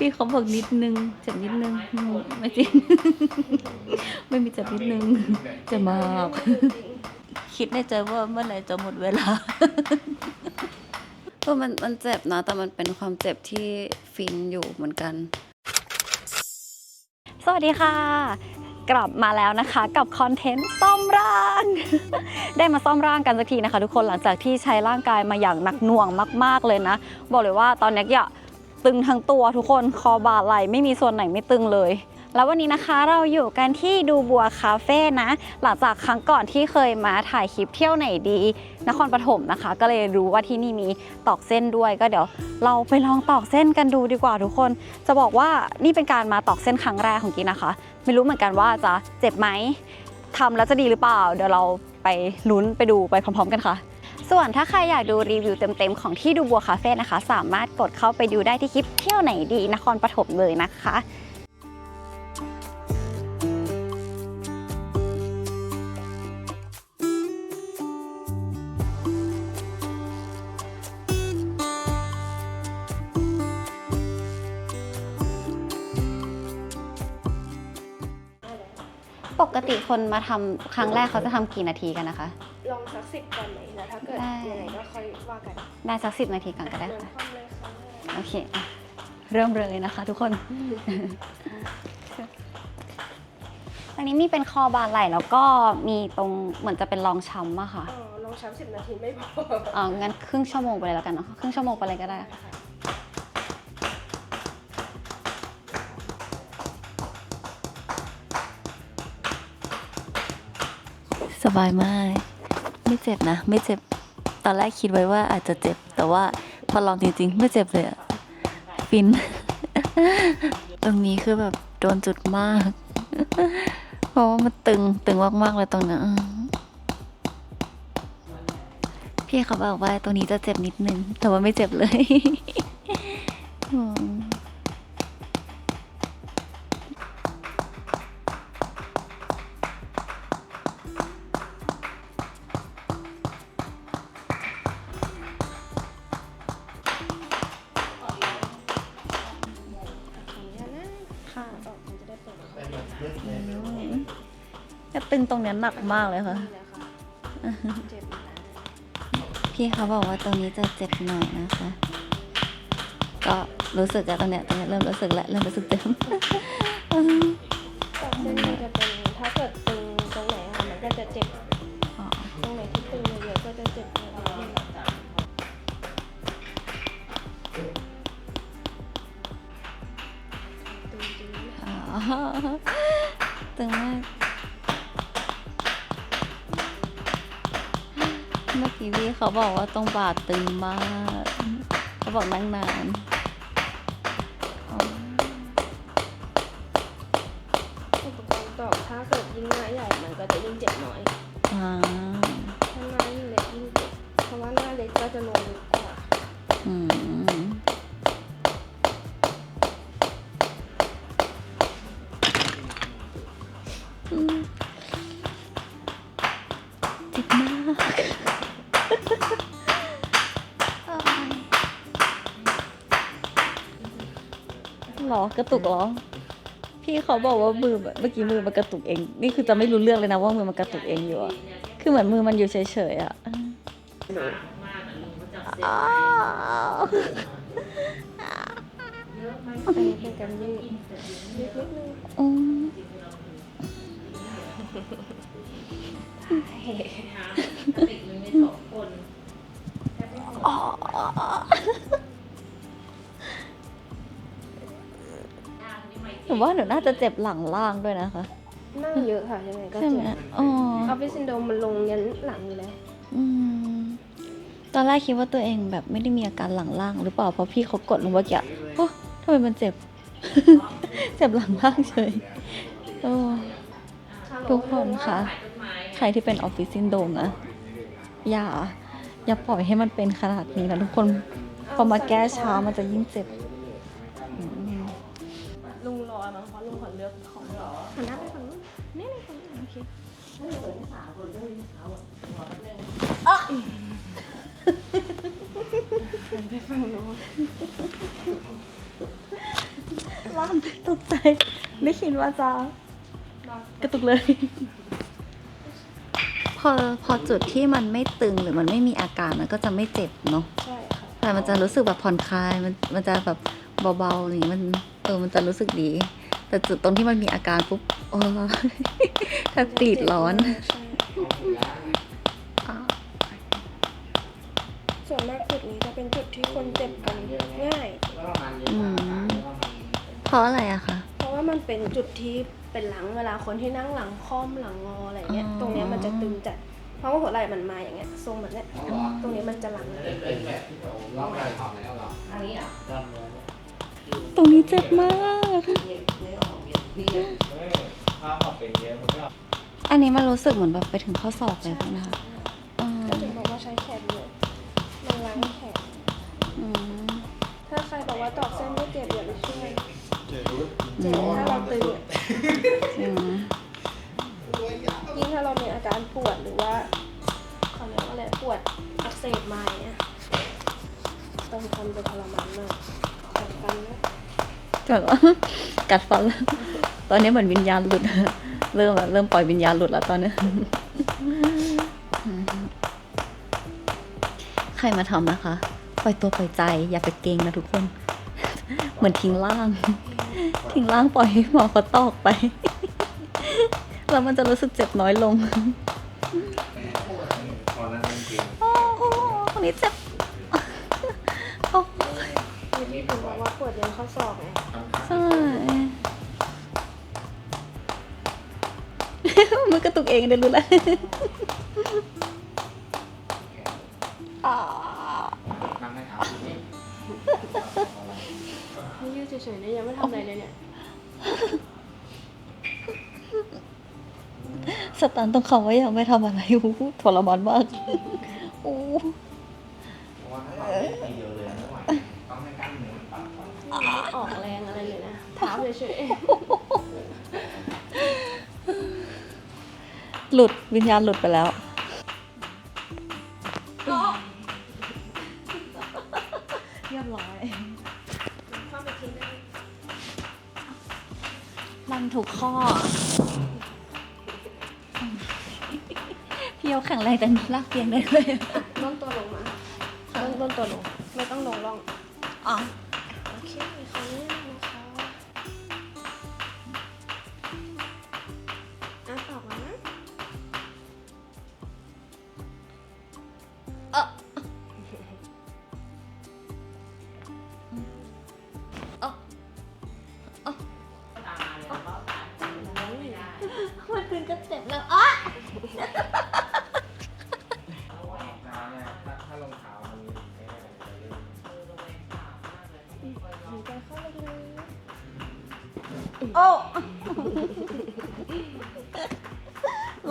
พี่เขาบอกนิดนึงเจ็บนิดนึงอืมไม่จริง ไม่มีเจ็บนิดนึงเจ็บมากคิดในใจว่าเมื่อไหร่จะหมดเวลาเออมันมันเจ็บนะ แต่มันเป็นความเจ็บที่ฟินอยู่เหมือนกัน สวัสดีค่ะ กลับมาแล้วนะคะกับคอนเทนต์ซ่อมร่าง ได้มาซ่อมร่างกันสักทีนะคะ ทุกคนหลังจากที่ใช้ร่างกายมาอย่างหนักหน่วงมาก ๆเลยนะ บอกเลยว่าตอนนี้อย่า ตึงทั้งตัวทุกคนคอบ่าไหลไม่มีส่วนไหนไม่ตึงเลยแล้ววันนี้นะคะเราอยู่กันที่ดูบัวคาเฟ่นะ หลังจากครั้งก่อนที่เคยมาถ่ายคลิปเที่ยวไหนดี นครปฐมนะคะ ก็เลยรู้ว่าที่นี่มีตอกเส้นด้วยก็เดี๋ยว เราไปลองตอกเส้นกันดูดีกว่าทุกคน จะบอกว่านี่เป็นการมาตอกเส้นครั้งแรกของกินนะคะ ไม่รู้เหมือนกันว่าจะเจ็บไหมทำแล้วจะดีหรือเปล่า เดี๋ยวเราไปลุ้นไปดูไปพร้อม ๆ กันค่ะ ส่วนถ้าใครอยากดูรีวิวเต็มๆ ของที่ดูบัวคาเฟ่นะคะ สามารถกดเข้าไปดูได้ที่คลิปเที่ยวไหนดีนครปฐมเลยนะคะปกติคนมาทำครั้งแรกเขาจะทำกี่นาทีกันนะคะ ลอง สักสิบก่อนไหมแล้วถ้าเกิดได้ ยังไงก็ค่อยว่ากันได้สักสิบนาทีก่อนก็ได้เหมือนค่ะ ความเลยค่ะโอเคอะเริ่มเลยนะคะทุกคน อันนี้มีเป็นคอบาไหล่แล้วก็มีตรงเหมือนจะเป็นรองช้ำอะค่ะอ๋อลองช้ำสิบนาทีไม่พออ๋องั้นครึ่งชั่วโมงไปเลยแล้วกันเนาะครึ่งชั่วโมงไปเลยก็ได้ค่ะสบายมาก ไม่เจ็บนะ ไม่เจ็บ ตอนแรกคิดไว้ว่าอาจจะเจ็บ แต่ว่าพอลองจริงๆ ไม่เจ็บเลยอะฟิน ตรงนี้คือแบบโดนจุดมาก เพราะว่ามันตึงตึงมากๆเลยตรงนั้นพี่เขาบอกว่าตรงนี้จะเจ็บนิดนึง แต่ว่าไม่เจ็บเลย ค่ะออกมันจะได้เปิดคอจะตึงตรงเนี้ยหนักมากเลยค่ะเลยค่ะเจ็บอยู่นะพี่เขาบอกว่าตรงนี้จะเจ็บหน่อยนะคะ ก็รู้สึกอะตรงเนี้ยตรงเนี้ยเริ่มรู้สึกแล้วเริ่มรู้สึกเจ็บ ตึงมาก เมื่อกี้พี่เขาบอกว่าตรงบาทตึงมาก เขาบอกนั่งนาน เจ็บมากหรอกระตุกเหรอ พี่เขาบอกว่ามือแบบเมื่อกี้มือมันกระตุกเอง นี่คือจะไม่รู้เรื่องเลยนะว่ามือมันกระตุกเองอยู่อะคือเหมือนมือมันอยู่เฉยๆอะอ้าวอันนี้เป็นการยืดยืดนิ ดนึงอืมอ๋อหนูว่าหนูน่าจะเจ็บหลังล่างด้วยนะคะ นั่งเยอะค่ะยังไงก็ใช่ไหมเจ็บอ๋อออฟฟิศซินโดรมมันลงยันหลังอยู่เลยอืมตอนแรกคิดว่าตัวเองแบบไม่ได้มีอาการหลังล่างหรือเปล่า เพราะพี่เขากดลงเมื่อกี้โอ้ทำไมมันเจ็บ เจ็บหลังล่างเฉยโอ้ ทุกคนคะใครที่เป็นออฟฟิศซินโดมนะอย่า อย่าปล่อยให้มันเป็นขนาดนี้นะทุกคนพอมาแก้ช้ามันจะยิ่งเจ็บลุงรอมั้งเพราะลุงขอเลือกของรอหันหน้าไปฝั่งนู้นนี่เลยฝั่งนู้นโอเคหันไปฝั่งนู้นลั่นตกใจไม่คิดว่าจะ กระตุกเลย พอพอจุดที่มันไม่ตึงหรือมันไม่มีอาการมันก็จะไม่เจ็บเนาะใช่ค่ะแต่มันจะรู้สึกแบบผ่อนคลายมันมันจะแบบเบาๆอย่างนี้มันเออมันจะรู้สึกดี แต่จุดตรงที่มันมีอาการปุ๊บโอ้แทบตีดร้อนใช่ส่วนมากจุดนี้จะเป็นจุดที่คนเจ็บกันง่าย อืมเพราะอะไรอะคะ เพราะว่ามันเป็นจุดที่ เป็นหลังเวลาคนที่นั่งหลังค่อมหลังงออะไรเงี้ยอ๋อตรงเนี้ยมันจะตึงจัด เพราะว่าหัวไหล่มันมาอย่างเงี้ยทรงแบบเนี้ย ตรงนี้มันจะหลังตรงนี้เจ็บมากอันนี้มันรู้สึกเหมือนแบบไปถึงข้อศอกเลยนะคะอืมก็ถึงบอกว่าใช้แขนเยอะมันล้างแขน อืมถ้าใครบอกว่าตอกเส้นไม่เจ็บอย่าไปช่วยอืเจ็บมถ้าเราตึงอะ อืมยิ่งถ้าเรามีอาการปวดหรือว่าเขาเรียกว่าอะไรปวดอักเสบมาอย่างเงี้ยต้องทำเป็นทรมานมากจัดกันนะแบบว่ากัดฟันแล้วตอนนี้เหมือนวิญญาณหลุด เริ่มแล้วเริ่มปล่อยวิญญาณหลุดแล้วตอนนี้ใครมาทำนะคะ ปล่อยตัวปล่อยใจอย่าไปเกรงนะทุกคน เหมือนทิ้งร่าง ทิ้งร่างปล่อยให้หมอเขาตอกไป แล้วมันจะรู้สึกเจ็บน้อยลงโอ้โหคนนี้เจ็บโอ้ที่พี่ถึงบอกว่าปวดเย็นข้อศอกไงใช่มือกระตุกเองเดี๋ยวรู้แล้ว ยืดเฉยๆเนี่ยยังไม่ทำอะไรเลยเนี่ยสตันต้องคำว่ายังไม่ทำอะไรโอ้โหทรมานมากโอ้ไม่ออกแรงอะไรเลยนะเท้าเฉยหลุดวิญญาณหลุดไปแล้ว มันถูกข้อ พี่ยกแข็งแรงแต่ลากเตียงได้เลยล้นตัวลงมาล้นล้นตัวลง ไม่ต้องลงร่อง อ๋อ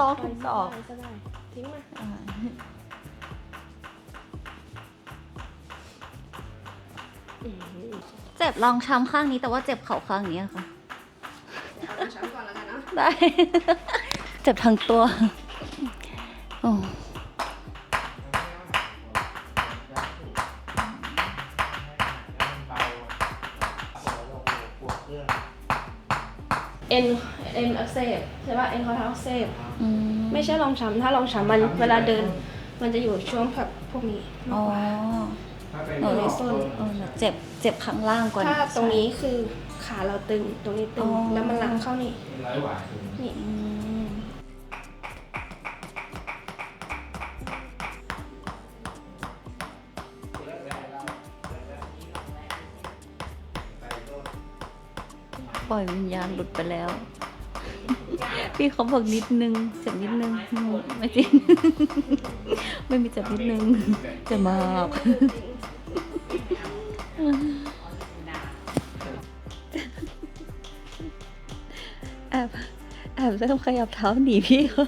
ร้องๆถึงดอก สบายๆทิ้งมาอืมเจ็บลองช้ำข้างนี้แต่ว่าเจ็บเข่าข้างนี้อะค่ะ เอาช้ำก่อนแล้วกันนะได้ เจ็บทั้งตัวโอ้เอ็นเอ็นอักเสบใช่ป่ะเอ็นข้อเท้าอักเสบ อืมไม่ใช่รองช้ำถ้ารองช้ำมันเวลาเดิน มันจะอยู่ช่วงแบบพวกนี้มากอ๋อกว่าเออในส้นเออเจ็บเจ็บข้างล่างกว่าถ้าตรงนี้คือขาเราตึงตรงนี้ตึง อ๋อ แล้วมันหลังเข้านี่ร้อยกว่านี่อืมปล่อยวิญญาณหลุดไปแล้ว พี่เขาบอกนิดนึงเจ็บนิดนึงไม่จริง ไม่มีเจ็บนิดนึงเจ็บมากแอบแอบเริ่มขยับเท้าหนีพี่เขา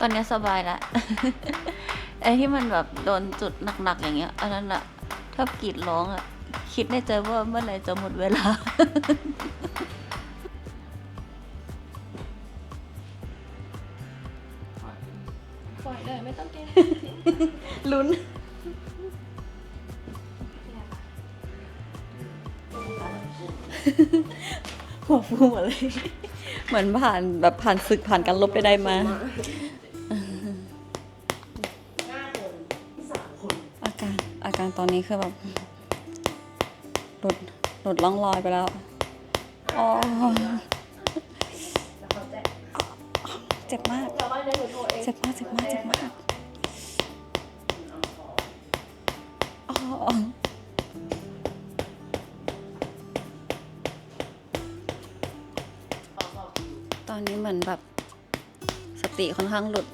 ตอนนี้สบายล้วไอ้ที่มันแบบโดนจุดหนักๆอย่างเงี้ยอันนั้นอะถ้ากรีดร้องอะ คิดในใจว่าเมื่อไรจะหมดเวลา ปล่อยเลยไม่ต้องเกรงลุ้นหัวฟูหมดเลย เหมือนผ่านแบบผ่านศึกผ่านการลบไปได้มาอาการอาการตอนนี้คือแบบ หลุดหลุดล่องรอยไปแล้วอ๋อเจ็บมากเราก็ได้หนูโทรเองเจ็บมาก เจ็บมาก เจ็บมากอ๋อตอนนี้เหมือนแบบสติค่อนข้างหลุด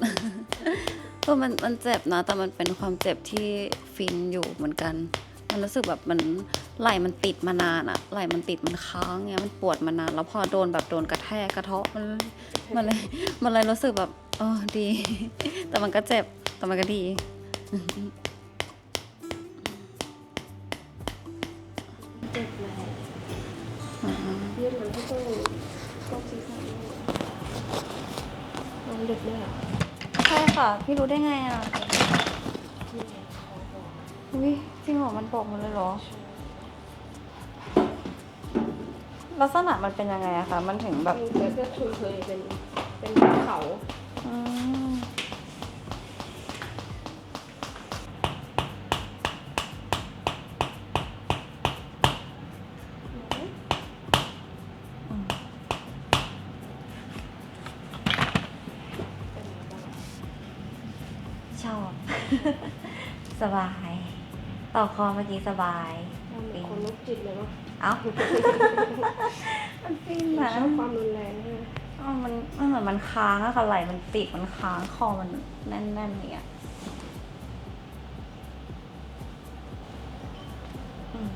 ก็มันมันเจ็บนะ แต่มันเป็นความเจ็บที่ฟินอยู่เหมือนกัน มันรู้สึกแบบมัน ไหล่มันติดมานานอะไหล่มันติดมันค้างเงี้ยมันปวดมานาน แล้วพอโดนแบบโดนกระแทกกระเทาะมันมันเลยมันเลยรู้สึกแบบเออดี แต่มันก็เจ็บแต่มันก็ดีเจ็บไหมยืดมันก็ต้องต้องซีซั่นนอนดึกด้วยเหรอใช่ค่ะ พี่รู้ได้ไงอะอุ้ยจริงเหรอมันบอกมันเลยเหรอ ลักษณะมันเป็นยังไงอะคะมันถึงแบบมันก็คือเคยเป็นเป็นเขาอืมชอบ สบาย ต่อคอเมื่อกี้สบาย เหมือนคนลุกจิตเลยเนาะเอ้ามันฟินนะชอบความรุนแรงนะอ้าวมันมันเหมือนมันค้างอะค่ะไหลมันติดมันค้างคอมันแน่นๆอย่างเงี้ยอืม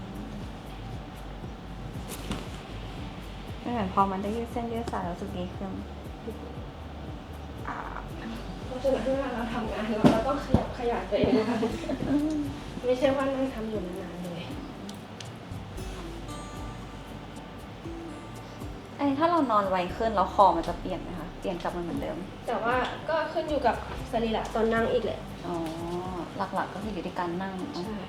ไม่เหมือนพอมันได้ยืดเส้นยืดสายรู้สึกดีขึ้นอ่าเพราะฉะนั้นเวลาเราทำงานเราเราต้องขยับขยายตัวเองนะคะไม่ใช่ว่านั่งทำอยู่นานๆเลย ถ้าเรานอนไวขึ้นแล้วคอมันจะเปลี่ยนไหมคะเปลี่ยนกลับมาเหมือนเดิม แต่ว่าก็ขึ้นอยู่กับสรีระตอนนั่งอีกแหละอ๋อหลักๆก็คืออยู่ที่การนั่งเนอะใช่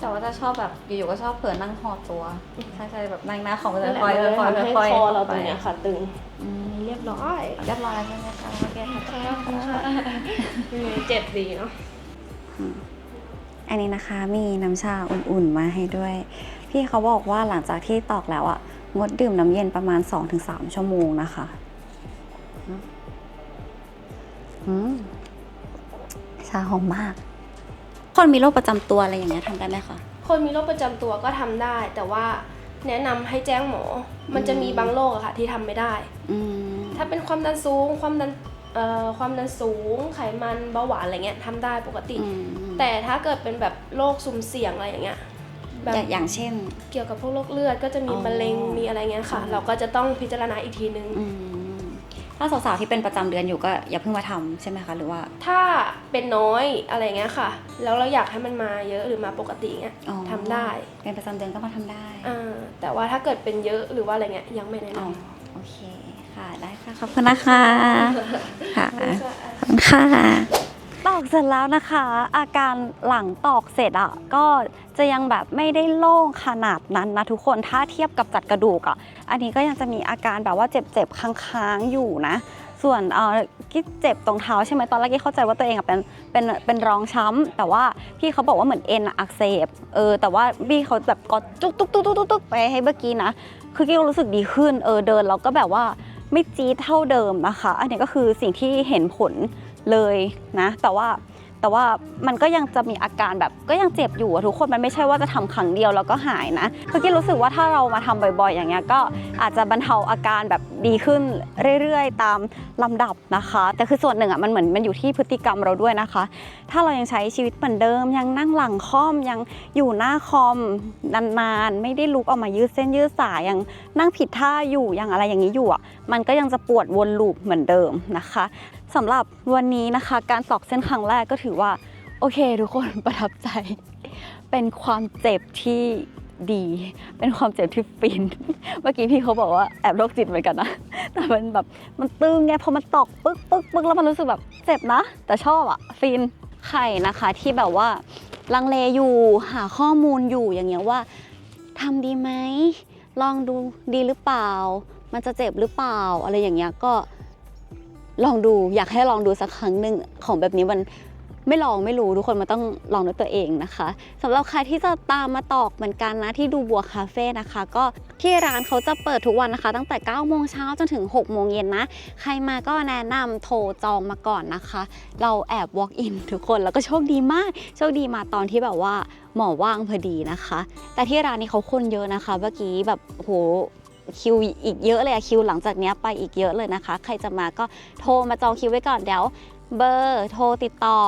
แต่ว่าจะชอบแบบอยู่ๆก็ชอบเผลอนั่งหอตัวใช่ใช่ๆแบบนั่งหน้าคอมมันนั่จะนแหละคอยมันคอยทำให้คอยคอเราตรงเนี้ยค่ะตึงอืมเรียบร้อยเรียบร้อยแล้วใช่ไหมคะโอเคค่ะอืมเจ็บดีเนาะอั นนี้นะคะมีน้ำชาอุ่นๆมาให้ด้วย พี่เขาบอกว่าหลังจากที่ตอกแล้วอะงดดื่มน้ำเย็นประมาณ 2-3 ชั่วโมงนะคะอืมชาหอมมาก คนมีโรคประจำตัวอะไรอย่างเงี้ยทำได้ไหมคะคนมีโรคประจำตัวก็ทำได้ แต่ว่าแนะนำให้แจ้งหมอ มันจะมีบางโรคอะค่ะ ที่ทำไม่ได้อืมถ้าเป็นความดันสูงความดัน เอ่อความดันสูงไขมันเบาหวานอะไรเงี้ยทำได้ปกติ อืมแต่ถ้าเกิดเป็นแบบโรคสุ่มเสี่ยงอะไรอย่างเงี้ยแบบอย่างอย่างเช่น เกี่ยวกับพวกโรคเลือดก็จะมีอ๋อมะเร็งมีอะไรเงี้ยค่ะ อืม เราก็จะต้องพิจารณาอีกทีนึง อืมถ้าสาวๆที่เป็นประจำเดือนอยู่ก็อย่าเพิ่งมาทำใช่ไหมคะหรือว่าถ้าเป็นน้อยอะไรเงี้ยค่ะ แล้วเราอยากให้มันมาเยอะหรือมาปกติเงี้ยอ๋อทำได้เป็นประจำเดือนก็มาทำได้ อ่าแต่ว่าถ้าเกิดเป็นเยอะหรือว่าอะไรเงี้ยยังไม่แนะอ๋นอโอเคค่ะ ได้ค่ะ ขอบคุณนะคะค่ะำค่ะตอกเสร็จแล้วนะคะ อาการหลังตอกเสร็จอะก็จะยังแบบไม่ได้โล่งขนาดนั้นนะทุกคนถ้าเทียบกับจัดกระดูกอะอันนี้ก็ยังจะมีอาการแบบว่าเจ็บๆค้างๆอยู่นะ ส่วนเออกิ๊เจ็บตรงเท้าใช่ไหมตอนแรกกิ๊เข้าใจว่าตัวเองอะเป็นเป็นเป็นรองช้ำแต่ว่าพี่เขาบอกว่าเหมือนเอ็นอักเสบเออแต่ว่าพี่เขาแบบกดจุกตุกตุกตุกตุกตุกไปให้เมื่อกี้นะคือกิ๊รู้สึกดีขึ้นเออเดินแล้วก็แบบว่า ไม่จี๊ดเท่าเดิมนะคะ อันนี้ก็คือสิ่งที่เห็นผลเลยนะ แต่ว่าแต่ว่ามันก็ยังจะมีอาการแบบก็ยังเจ็บอยู่ทุกคนมันไม่ใช่ว่าจะทำครั้งเดียวแล้วก็หายนะคือกี้รู้สึกว่าถ้าเรามาทำบ่อยๆ อย่างเงี้ยก็อาจจะบรรเทาอาการแบบดีขึ้นเรื่อยๆ ตามลำดับนะคะ แต่คือส่วนหนึ่งอะมันเหมือนมันอยู่ที่พฤติกรรมเราด้วยนะคะ ถ้าเรายังใช้ชีวิตเหมือนเดิม ยังนั่งหลังคอมยังอยู่หน้าคอมนานๆ ไม่ได้ลุกออกมายืดเส้นยืดสายยังนั่งผิดท่าอยู่ยังอะไรอย่างนี้อยู่อะมันก็ยังจะปวดวนลูปเหมือนเดิมนะคะสำหรับวันนี้นะคะ การตอกเส้นครั้งแรกก็ถือว่าโอเค ทุกคนประทับใจ เป็นความเจ็บที่ ดี เป็นความเจ็บที่ฟิน เมื่อกี้พี่เขาบอกว่าแอบโรคจิตเหมือนกันนะ แต่มันแบบมันตึงไงพอมันตอกปึ๊กปึ๊กปึ๊กแล้วมันรู้สึกแบบเจ็บนะ แต่ชอบอะฟินไข่นะคะที่แบบว่าลังเลอยู่หาข้อมูลอยู่อย่างเงี้ยว่าทำดีไหมลองดูดีหรือเปล่า มันจะเจ็บหรือเปล่า อะไรอย่างเงี้ยก็ลองดูอยากให้ลองดูสักครั้งหนึ่งของแบบนี้มัน ไม่ลองไม่รู้ทุกคนมันต้องลองด้วยตัวเองนะคะสำหรับใครที่จะตามมาตอกเหมือนกันนะที่ดูบัวคาเฟ่นะคะ ก็ที่ร้านเขาจะเปิดทุกวันนะคะ ตั้งแต่9โมงเช้าจนถึง6โมงเย็นนะ ใครมาก็แนะนำโทรจองมาก่อนนะคะ เราแอบ walk in ทุกคนแล้วก็โชคดีมาก โชคดีมาตอนที่แบบว่าหมอว่างพอดีนะคะ แต่ที่ร้านนี้เขาคนเยอะนะคะ เมื่อกี้แบบโหคิวอีกเยอะเลยอะคิวหลังจากนี้ไปอีกเยอะเลยนะคะ ใครจะมาก็โทรมาจองคิวไว้ก่อนเดี๋ยว เบอร์ โทรติดต่อ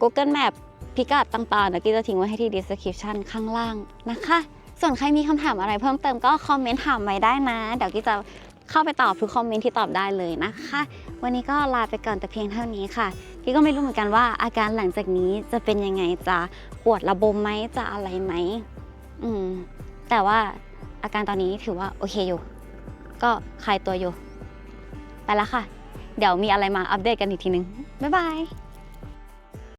Google Map พิกัดต่างๆเดี๋ยวกี้จะทิ้งไว้ให้ที่ description ข้างล่างนะคะ ส่วนใครมีคำถามอะไรเพิ่มเติมก็คอมเมนต์ถามไว้ได้นะ เดี๋ยวกี้จะเข้าไปตอบทุกคอมเมนต์ที่ตอบได้เลยนะคะ วันนี้ก็ลาไปก่อนแต่เพียงเท่านี้ค่ะ กี้ก็ไม่รู้เหมือนกันว่าอาการหลังจากนี้จะเป็นยังไงจะปวดระบมไหมจะอะไรไหมอืม แต่ว่าอาการตอนนี้ถือว่าโอเคอยู่ ก็คลายตัวอยู่ ไปแล้วค่ะ เดี๋ยวมีอะไรมาอัปเดตกันอีกทีนึง บ๊ายบาย